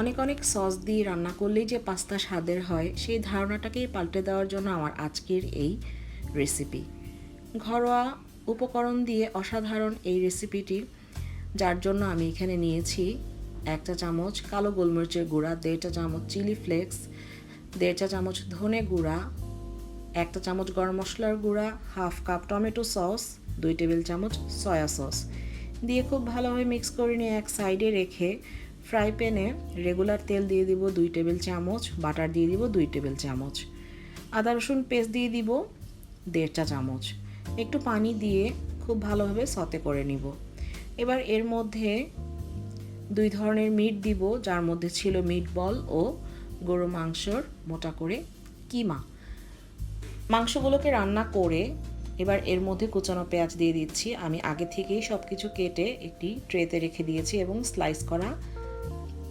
অনেক অনেক সস দিয়ে রান্না করলেই যে পাস্তা স্বাদের হয়, সেই ধারণাটাকেই পাল্টে দেওয়ার জন্য আমার আজকের এই রেসিপি ঘরোয়া উপকরণ দিয়ে অসাধারণ এই রেসিপিটি যার জন্য আমি এখানে নিয়েছি এক চা চামচ কালো গোলমরিচের গুঁড়া, দেড় চা চামচ চিলি ফ্লেক্স, দেড় চা চামচ ধনে গুঁড়া, একটা চামচ গরম মশলার গুঁড়া, হাফ কাপ টমেটো সস, দুই টেবিল চামচ সয়া সস। দিয়ে খুব ভালোভাবে মিক্স করে নিয়ে এক সাইডে রেখে ফ্রাই প্যানে রেগুলার তেল দিয়ে দিব দুই টেবিল চামচ, বাটার দিয়ে দিব দুই টেবিল চামচ। আদা রসুন পেস্ট দিয়ে দিব দেড় চা চামচ। একটু পানি দিয়ে খুব ভালোভাবে সতে করে নিব। এবার এর মধ্যে দুই ধরনের মিট দিব, যার মধ্যে ছিল মিট বল ও গরু মাংসর মোটা করে কিমা। মাংসগুলোকে রান্না করে এবার এর মধ্যে কুচানো পেঁয়াজ দিয়ে দিচ্ছি। আমি আগে থেকেই সব কিছু কেটে একটি ট্রেতে রেখে দিয়েছি এবং স্লাইস করা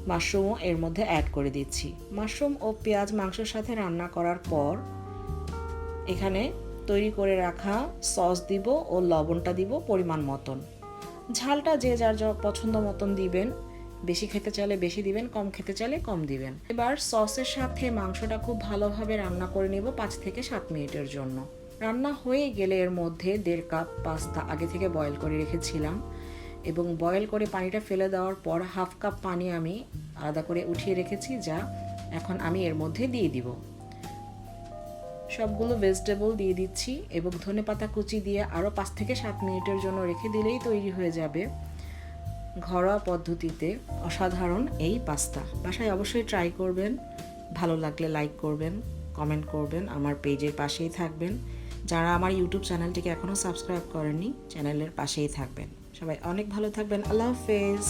মাশরুমও এর মধ্যে অ্যাড করে দিচ্ছি। মাশরুম ও পেঁয়াজ মাংসের সাথে রান্না করার পর এখানে তৈরি করে রাখা সস দিব ও লবণটা দিব পরিমাণ মতন। ঝালটা যে যার পছন্দ মতন দিবেন। বেশি খেতে চাইলে বেশি দিবেন, কম খেতে চাইলে কম দিবেন। এবার সসের সাথে মাংসটা খুব ভালোভাবে রান্না করে নেব পাঁচ থেকে সাত মিনিটের জন্য। রান্না হয়ে গেলে এর মধ্যে দেড় কাপ পাস্তা আগে থেকে বয়েল করে রেখেছিলাম। এবং বয়েল করে পানিটা ফেলে দেওয়ার পর হাফ কাপ পানি আমি আলাদা করে উঠিয়ে রেখেছি, যা এখন আমি এর মধ্যে দিয়ে দিব। সবগুলো ভেজিটেবল দিয়ে দিচ্ছি এবং ধনেপাতা কুচি দিয়ে আরও পাঁচ থেকে সাত মিনিটের জন্য রেখে দিলেই তৈরি হয়ে যাবে ঘরোয়া পদ্ধতিতে অসাধারণ এই পাস্তা। বাসায় অবশ্যই ট্রাই করবেন, ভালো লাগলে লাইক করবেন কমেন্ট করবেন, আমার পেজের পাশেই থাকবেন। যারা আমার ইউটিউব চ্যানেলটিকে এখনও সাবস্ক্রাইব করেননি, চ্যানেলের পাশেই থাকবেন। সবাই অনেক ভালো থাকবেন। আল্লাহ হাফেজ।